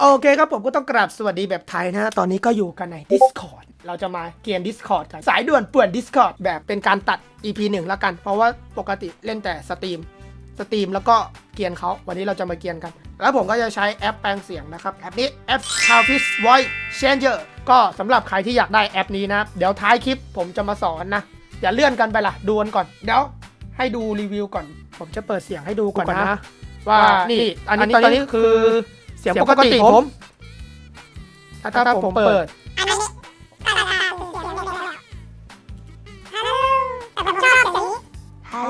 โอเคครับผมก็ต้องกราบสวัสดีแบบไทยนะฮะ ตอนนี้ก็อยู่กันใน Discord เราจะมาเกียน Discord กัน สายด่วนป่วน Discord แบบเป็นการตัด EP 1แล้วกัน เพราะว่าปกติเล่นแต่สตรีมสตรีมแล้วก็เกียนเขาวันนี้เราจะมาเกียนกัน แล้วผมก็จะใช้แอปแปลงเสียงนะครับ แอปนี้แอป c a l f i s Voice Changer ก็สำหรับใครที่อยากได้แอปนี้นะ เดี๋ยวท้ายคลิปผมจะมาสอนนะ อย่าเลื่อนกันไปล่ะดูกันก่อน เดี๋ยวให้ดูรีวิวก่อน ผมจะเปิดเสียงให้ดูก่อนนะ ว่านี่อันนี้ตอนนี้คือ เสียงปกติผม ถ้าถ้าผมเปิดฮัล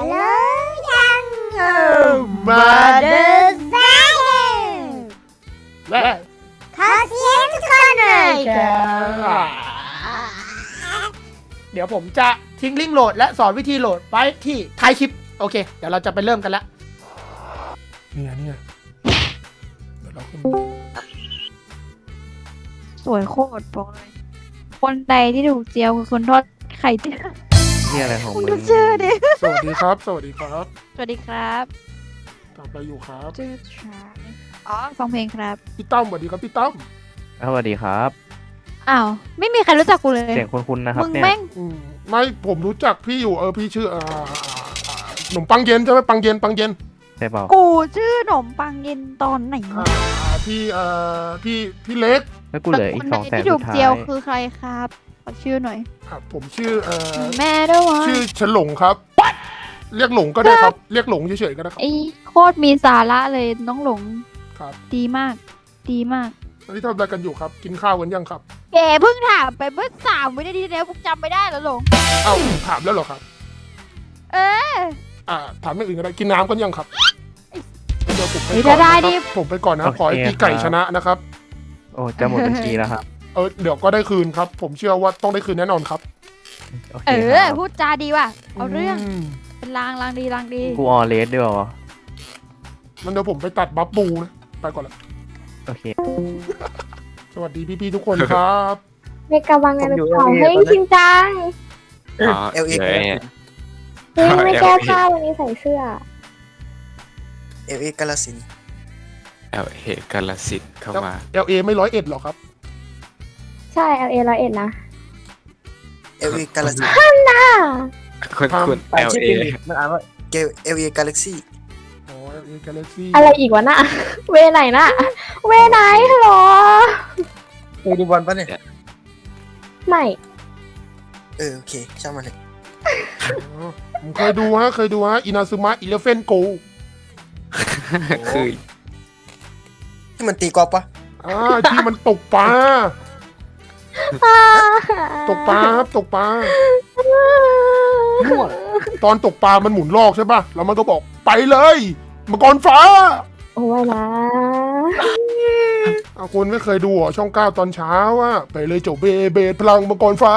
โหลยังเมาเด้ดอร์ไซเดอร์แม่ขอเสียงทุกคนหน่อยแกเดี๋ยวผมจะทิ้งลิงก์โหลดและสอนวิธีโหลดไว้ที่ท้ายคลิป โอเค เดี๋ยวเราจะไปเริ่มกันแล้วนี่ไงนี่ไง สวยโคตรบอกเลย คนใดที่ถูกเจียวคือคนทอดไข่เจียวที่อะไรของคุณมึดูงชื่อดิ สวัสดีครับ สวัสดีครับสวัสดีครับทำอะไรอยู่ครับชื่อชายอ๋อฟังเพลงครับ พี่ตั้มสวัสดีครับพี่ตั้มสวัสดีครับ อ้าว ไม่มีใครรู้จักกูเลย เสียงคุ้นๆนะครับมึงเนี่ย แม่ง อืมไม่ผมรู้จักพี่อยู่เออพี่ชื่ออ่าอ่าอ่าขนมปังเย็นใช่ไหมปังเย็นปังเย็น ใช่เปล่ากูชื่อหนมปังเย็นตอนไหนอ่าวะอ่าพี่เอ่อพี่พี่เล็กแล้วกูเหลืออีคกนสองใดแสนที่สุถูดกท้ายเจียวคือใครครับขอชื่อหน่อยอะผมชื่อเอ่อแม่ด้วยวะชื่อฉลงครับ เรียกหลงก็ได้ครับ เรียกหลงเฉยๆก็ได้ครับ ไอ้โคตรมีสาระเลยน้องหลงครับ ดีมาก ดีมาก ตอนนี้ทำอะไรกันอยู่ครับ กินข้าวกันยังครับแกเพิ่งถามไปเมื่อสามวินาทีที่แล้วกูจำไม่ได้แล้วหลง เอ้าถามแล้วเหรอครับ เออ อ่าถามอย่างอื่นก็ได้กินน้ำกันยังครับเดี๋ยว ผมไปเฮ้ยก่อนได้นะคดิ รับผมไปก่อนนะขอให้พี่ไก่ชนะนะครับ โอ้จะหมดบัญชีแล้วครับเออเดี๋ยวก็ได้คืนครับ ผมเชื่อว่าต้องได้คืนแน่นอนครับโอเคเอคอรับพูดจาดีว่ะ เอาเรื่อง มเป็นลางลางดีลางดี กูออเลสด้วยเหรอมันเดี๋ยวผมไปตัดบัฟบูนะไปก่อนละโอเค สวัสดีพี่ๆทุกคนครับ เมกาวังไงเป็นของเฮ้ยจริงจัง เอลเอเดี๋ยวเนี่ยเฮ้ยไม่แก้ผ้าวันนี้ใส่เสื้อ เอลเอกาลสินธุ์เอลเหตุกาลสิทธิ์เข้ามา เอลเอไม่ร้อยเอ็ดหรอครับ ใช่ LA ร้อยเอ็ดนะเอลเอกาลสินธุ์อ่าคุณคุณอ่าเอลชื่อเอเพลงมันอ่านว่าเกลเอลเอกาแล็กซี่อ๋อเอลเอกาแล็กซี่อะไรอีกวะน่ะ เวไหนน่ะ เวไหนฮัลโหลเคยดูบอลปะเนี่ย ไม่เออ โอเค ช่างมันเลย ผมเคยดูฮะ เคยดูฮะ อินาซึมะ อีเลฟเฟนโก คือที่มันตีกอล์ฟปะอ่าที่มันตกปลาตกปลาครับตกปลาตอนตกปลามันหมุนลอกใช่ป่ะแล้วมันก็บอกไปเลยมังกรฟ้า โอ้ยนะเอาคุณไม่เคยดูเหรอช่องเก้าตอนเช้าว่าไปเลยเจ้าเบเบดพลังมังกรฟ้า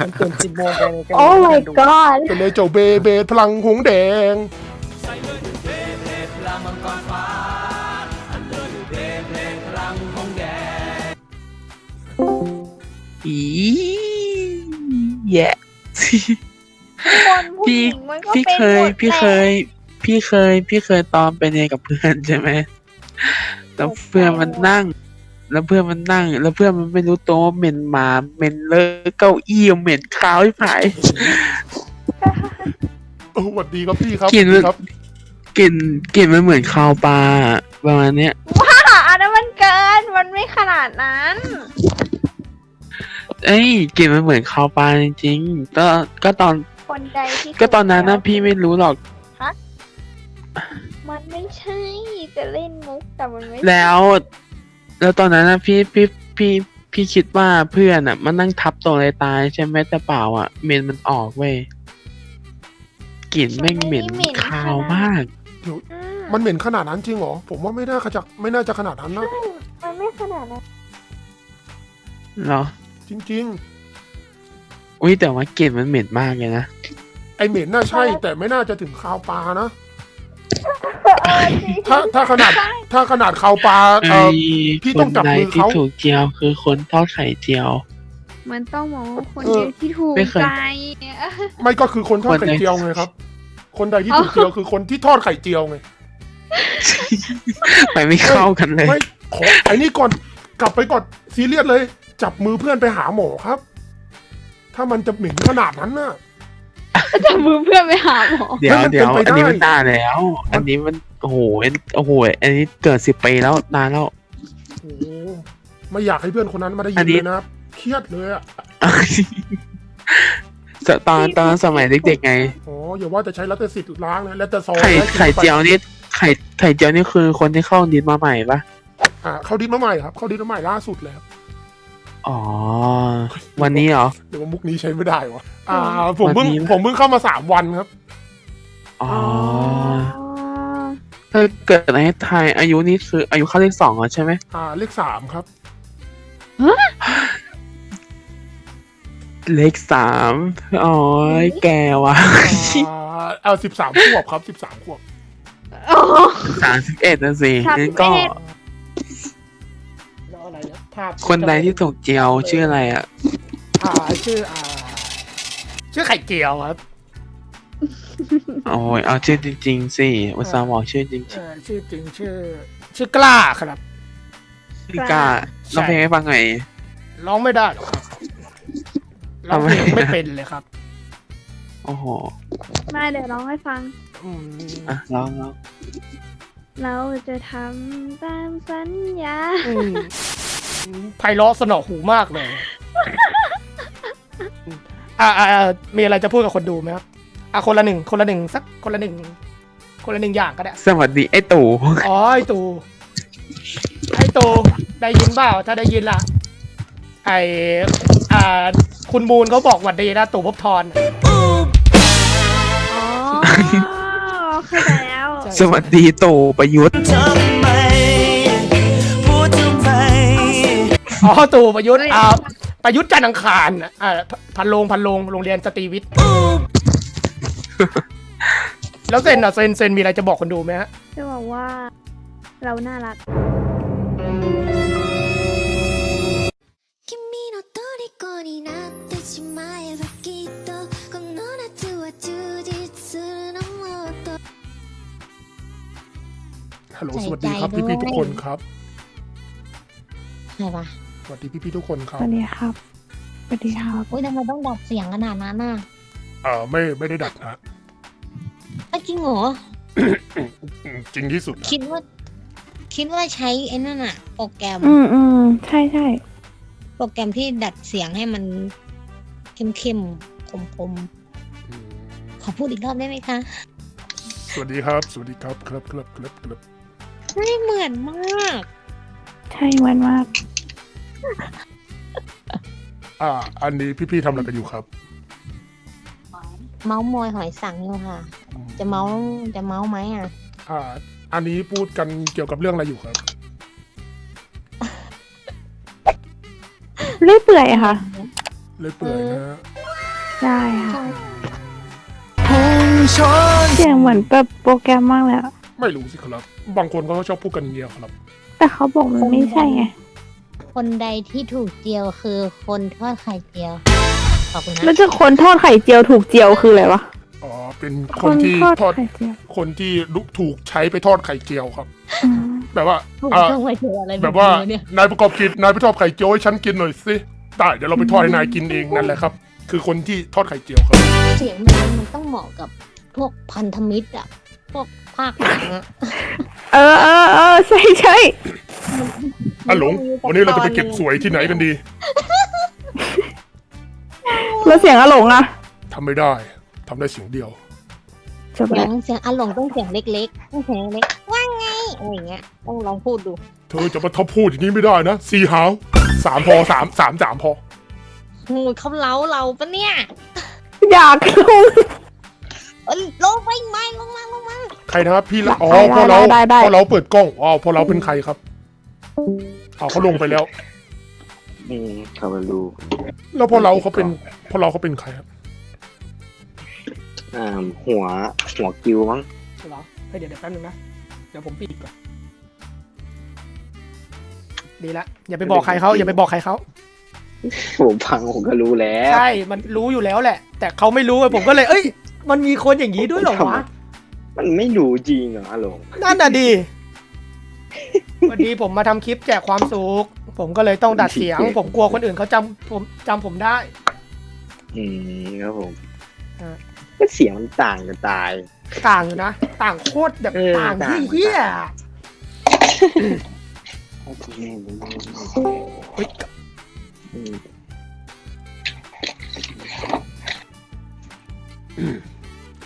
มันตื่นสิบโมงไปเลยโอ้ my god ไปเลยเจ้าเบเบดพลังหง ส์แดงอีแย่คนผู้พี่หญิงมันก็พี่เป็นเคย หมดพี่แหละเคยพี่เคย พี่เคยตอนไปเรียนกับเพื่อนใช่ไหมแล้วเพื่อนมันนั่ง แล้วเพื่อนมันนั่ง แล้วเพื่อนมันไม่รู้ตัวว่าเหม็นหมาเหม็นเลอะเก้าอี้เหม็นคาวที่ผายเออสวัสดีครับพี่ครับกินสวัสดีครับ กลิ่นกลิ่นมันเหมือนคาวปลาอะประมาณเนี้ยอะอันนั้นมันเกิน มันไม่ขนาดนั้น เอ้ยกลิ่นมันเหมือนคาวปลาจริงๆก็ก็ตอนคนใดที่ก็ตอนนั้นนะพี่ไม่รู้หรอก มันไม่ใช่จะเล่นมุกแต่มันไม่ใช่แล้ว แล้วตอนนั้นนะพี่พี่พี่พี่คิดว่าเพื่อนอะ มันนั่งทับตรงอะไรตายใช่ไหมแต่เปล่าอะเหม็นมันออกเว้ยกลิ่นแม่งเหม็นคาวมาก อืมมันเหม็นขนาดนั้นจริงเหรอ ผมว่าไม่น่าขจักไม่น่าจะขนาดนั้นนะ มันไม่ขนาดนั้นเหรอ จริง อุ้ยแต่ว่ากลิ่นมันเหม็นมากเลยนะ ๆ ไอเหม็นน่าใช่ แต่ไม่น่าจะถึงคาวปลานะถ้าถ้าขนาดถ้าขนาดคาวปลาเอไอ้อพี่ต้องจับมือคนใดที่เขา ถูกเจียวคือคนทอดไข่เจียว มันต้องมองว่าคนเออเดียวที่ถูกไม่เคย ใจ ไม่ก็คือคนทอดคนไข่ไหนเจียวไงครับ คนใดที่ถูกเจียวคือคนที่ทอดไข่เจียวไง ไปไม่เข้ากันเลย ไม่ขอไอ้นี่ก่อนกลับไปก่อนซีเรียสเลย จับมือเพื่อนไปหาหมอครับ ถ้ามันจะเหม็นขนาดนั้นน่ะจะมือเพื่อนไปหาหมอ เดี๋ยวมันเป็นเดี๋ยวไปได้อันนี้มันนานแล้ว อันนี้มันโอ้โหโอ้โหอันนี้เกิดสิบปีแล้วนานแล้วโอ้โหไม่อยากให้เพื่อนคนนั้นมาได้ยิอันนนี้เลยนะครับเครียดเลยอะ ตอนตอนตอนสมัยเด็กๆไง อ๋ออย่าว่าจะใช้ลัตเตอร์สิทธิ์ล้างนะลัตเตอร์ซองไข่นะไข่เจียวนี่ไข่ไข่เจียวนี่คือคนที่เข้าดินมาใหม่ปะอ่าเข้าดิสมาใหม่ครับ เข้าดิสมาใหม่ล่าสุดเลยครับอ๋อ วันนี้เหรอเดี๋ยวว่ามุกนี้ใช้ไม่ได้วะอ่า ผมเพิ่งวันนี้นะผมเพิ่งเข้ามาสามวันครับ อ๋อ ถ้าเกิดในไทยอายุนี่คืออายุเข้าเลขสองแล้วใช่ไหมอ่าเลขสามครับ เลขสามอ๋อแกว่ะอ่าเอาสิบสามขวบครับสิบสามขวบสามสิบเอ็ดนะสิสามสิงั้บนก็เอ็ดแล้วอะไรนะภาพคนใดที่ถูกเจียวชื่ออะไรอะ อ่าชื่ออ่าชื่อไข่เจียวครับโอ้ยเอาชื่อจริง ๆ สิอุตส่าห์บอกชื่อจริงเออชื่อจริงชื่อ ชื่อกล้าครับ ๆพี่กล้าร้องเพลงให้ฟังหน่อยร้องไม่ได้หรอกครับ ร้องเพลงทำไมไม่เป็นเลยครับโอ้โหไม่เดี๋ยวร้องให้ฟัง อืมอะร้องร้องเราจะทำตามสัญญา อืมไพเราะสนอหูมากเลยอ่าอ่าอ่ามีอะไรจะพูดกับคนดูไหมครับ อะคนละหนึ่ง คนละหนึ่งสักคนละหนึ่ง คนละหนึ่งอย่างก็ได้ สวัสดีไอ้ตู่อ๋อไอตูไอตูได้ยินเปล่าถ้าได้ยินล่ะ ไออ่า คุณมูลเขาบอกหวัดดีนะตู่ภพบทร อ๋อ เข้าใจแล้ว ใช่ สวัสดีตู่ประยุทธ์ อ๋อตู่ประยุทธ์อ่าประยุทธ์จันทร์อังคารอ่าพันโลงพันโลงโรงเรียนสตรีวิทย์แล้วเซนอ่ะเซนเซนมีอะไรจะบอกคนดูไหมฮะ จะบอกว่า เราน่ารัก 君の虜になって ฮัลโหลสวัสดีครับพี่พี่ทุกคนครับ ใช่ปะสวัสดีพี่พี่ทุกคนครับสวัสดีครับ สวัสดีครับอุ้ยทำไมต้องดัดเสียงขนาดนั้นน่ะเออไม่ไม่ได้ดัดนะจริงเหรอจริงที่สุดคิดว่า คิดว่าใช้ไอ้นั่นอะโปรแกรม อืมอืมใช่ใช่โปรแกรมที่ดัดเสียงให้มัน เข้มๆคมอืมๆขอพูดอีกรอบได้ไหมคะ สวัสดีครับ สวัสดีครับครับครับครับครับไม่เหมือนมาก ใช่เหมือนมาก อ่า อันนี้พี่ๆทำอะไรกันอยู่ครับ เมาส์มอยหอยสังอยู่ค่ะ จะเมาส์จะเมาส์ไหมอะอ่า อันนี้พูดกันเกี่ยวกับเรื่องอะไรอยู่ครับ เรื่อยเปื่อยค่ะ เลยเปื่อยนะฮะได้ค่ะเสียงเหมือนแบบโปรแกรมมากเลยอะไม่รู้สิครับ บางคนเขาก็ชอบพูดกันอย่างเงี้ยครับ แต่เขาบอกมันไม่ใช่ไง คนใดที่ถูกเจียวคือคนทอดไข่เจียว ขอบคุณแล้วนะจะคนทอดไข่เจียวถูกเจียวคืออะไรวะ อ๋อ เป็นคคนนที่ทอดทอดไข่เจียวคนที่ลุถูกใช้ไปทอดไข่เจียวครับ อืมแบบว่าถูกอ่า ต้องไข่เจียวอะไรแบบว่านี้เนี่ยนายประกอบกิจนายไปทอดไข่เจียวให้ฉันกินหน่อยสิ ได้เดี๋ยวเราไปทอดให้นายกินเองนั่นแหละครับ คือคนที่ทอดไข่เจียวครับ เสียงมันมันต้องเหมาะกับพวกพันธมิตรอะพวกภาคหนังอะเออเออเออใช่ใช่อะหลง วันนี้เราจะไปเก็บสวยที่ไหนกันดีแล้วเสียงอาหลงอะทำไม่ได้ทำได้เสียงเดียว จบเสียแล้งวเสียงอาหลงต้องเสียงเล็กๆต้องเสียงเล็กๆว่าไงอะไรอย่างเงี้ยต้องลองพูดดู เธอจะมาทับพูดอย่างนี้ไม่ได้นะสี่หาวสามพอสามสามสามพอโอ้ยเขาเล้าเราปะเนี่ยอยากลง เอ้ยลงไปไหมลงมาลงมาใครนะครับพี่ละอ๋อได้พอเราได้ได้ พอเราเปิดกล้องอ๋อพอเราเป็นใครครับอ๋อเขาลงไปแล้วอืมเขามารู้แล้วพอเราเขาเป็นพอเราเขาเป็นใครครับอ่าหัวหัวกิวมั้ง เหรอเฮ้ยเดี๋ยวเดี๋ยวแป๊บนึงนะ เดี๋ยวผมปิดก่อน ดีละอย่าไปบอกใครเขาอย่าไปบอกใครเขาผมฟังผมก็รู้แล้วใช่มันรู้อยู่แล้วแหละ แต่เขาไม่รู้ไงผมก็เลย เอ้ย มันมีคนอย่างนี้ด้วยเหรอวะมันไม่รู้จริงเหรอหลงนั่นน่ะดีวันนี้ผมมาทำคลิปแจกความสุขผมก็เลยต้องดัดเสียง ผมกลัวคนอื่นเขาจำผมจำผมได้ อืมครับผมเออก็เสียงมันต่างกันตาย ต่างอยู่นะ ต่างโคตรแบบเออต่างต่างที่เฮีย เฮ้ย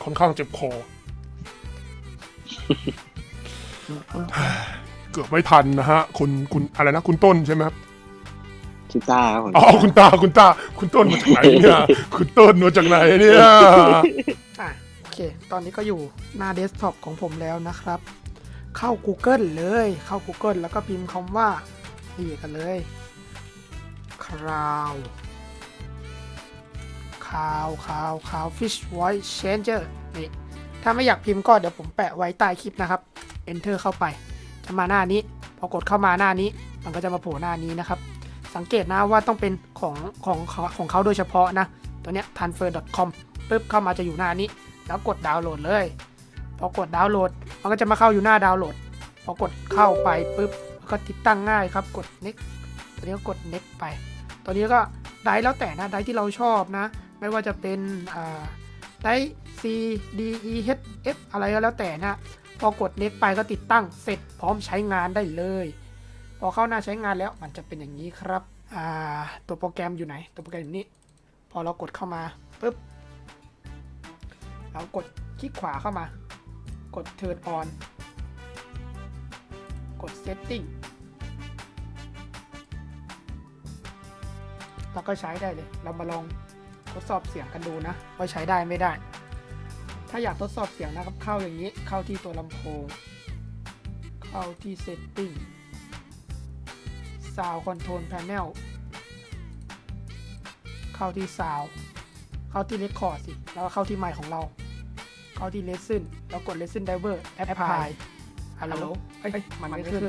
ค่อนข้างเจ็บคอ เกือบไม่ทันนะฮะ คุณคุณอะไรนะ คุณต้นใช่ไหมครับชิต้าครับผมอ๋อคุณตาคุณตา คุณต้นมาจากไหนเนี่ย คุณต้นมาจากไหนเนี่ย อะโอเค ตอนนี้ก็อยู่หน้าเดสก์ท็อปของผมแล้วนะครับ เข้า Google เลย เข้า Google แล้วก็พิมพ์คำว่านี่กันเลย cloud cloud cloud cloud fish voice changer นี่ ถ้าไม่อยากพิมพ์ก็เดี๋ยวผมแปะไว้ใต้คลิปนะครับ enter เข้าไป จะมาหน้านี้ พอกดเข้ามาหน้านี้ มันก็จะมาโผล่หน้านี้นะครับ สังเกตนะว่าต้องเป็นของของของของเขาโดยเฉพาะนะ ตัวเนี้ย transfer.com ปึ๊บเข้ามาจะอยู่หน้านี้ แล้วกดดาวน์โหลดเลย พอกดดาวน์โหลด มันก็จะมาเข้าอยู่หน้าดาวน์โหลด พอกดเข้าไปปุ๊บก็ติดตั้งง่ายครับ กด next ตัวนี้ก็กด next ไป ตัวนี้ก็ได้แล้วแต่นะได้ที่เราชอบนะ ไม่ว่าจะเป็นอ่าได้ C D E H F อะไรก็แล้วแต่นะพอกด next ไปก็ติดตั้งเสร็จพร้อมใช้งานได้เลย พอเข้าหน้าใช้งานแล้วมันจะเป็นอย่างนี้ครับอ่าตัวโปรแกรมอยู่ไหน ตัวโปรแกรมอยู่นี่พอเรากดเข้ามาปุ๊บเรากดคลิกขวาเข้ามา กด Turn on กด Setting แล้วก็ใช้ได้เลย เรามาลองทดสอบเสียงกันดูนะ ว่าใช้ได้ไม่ได้ ถ้าอยากทดสอบเสียงนะครับ เข้าอย่างนี้ เข้าที่ตัวลำโพง เข้าที่ Setting Sound Control Panel เข้าที่ Sound เข้าที่ Record สิ แล้วเข้าที่ไมค์ของเรา เข้าที่ Lesson แล้วกด Lesson Driver Apply ฮัลโหลเอ้ยมันไม่ขึ้น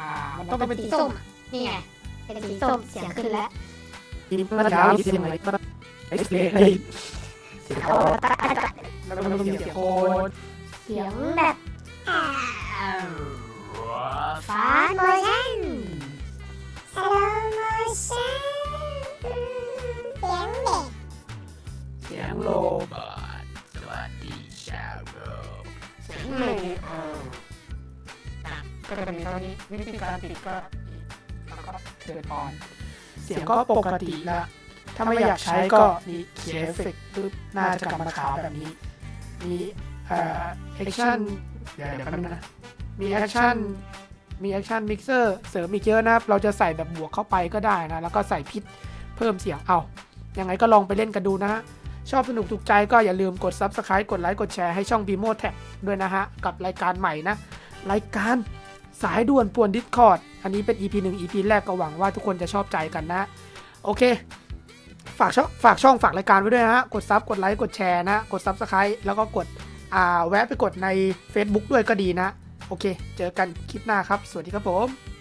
อ่ามันต้องเป็นสีส้มอะนี่ไงเป็นสีส้มเสียงขึ้นแล้วทีมเมื่อเช้าเสียงอะไรก็เอ็กซ์เพลย์เสียงโคนแล้วก็มีเสียงโคนเสียงแบบฟาสโมชั่นสโลโมชั่นเสียงเด็กเสียงโลบอทสวั ชาวโลกเสียงโลเออนะก็จะมีเท่านี้วิธีการติดก็แล้วก็เทิร์นออน เสียงก็ปกติละ ถ้าไม่อยากใช้ก็นี่เขียนเอฟเฟกต์ปุ๊บหน้าจะกลับมาขาวแบบนี้ มีเอ่อแอคชั่นเดี๋ยวเดี๋ยวแป๊บนึงนะ มีแอคชั่นมีแอคชั่นมิกเซอร์เสริมอีกเยอะนะครับ เราจะใส่แบบบวกเข้าไปก็ได้นะ แล้วก็ใส่พิษเพิ่มเสียงเอายังไงก็ลองไปเล่นกันดูนะฮะ ชอบสนุกถูกใจก็อย่าลืมกด Subscribe กดไลค์กดแชร์ให้ช่อง BMO Tag ด้วยนะฮะ กับรายการใหม่นะ รายการสายด่วนป่วน Discord อันนี้เป็น EP 1 EP แรกก็หวังว่าทุกคนจะชอบใจกันนะ โอเค ฝากช่องฝากช่องฝากรายการไว้ด้วยนะฮะ กดซับกดไลค์กดแชร์นะ กด Subscribe แล้วก็กดอ่าแวะไปกดใน Facebook ด้วยก็ดีนะ โอเค เจอกันคลิปหน้าครับ สวัสดีครับผม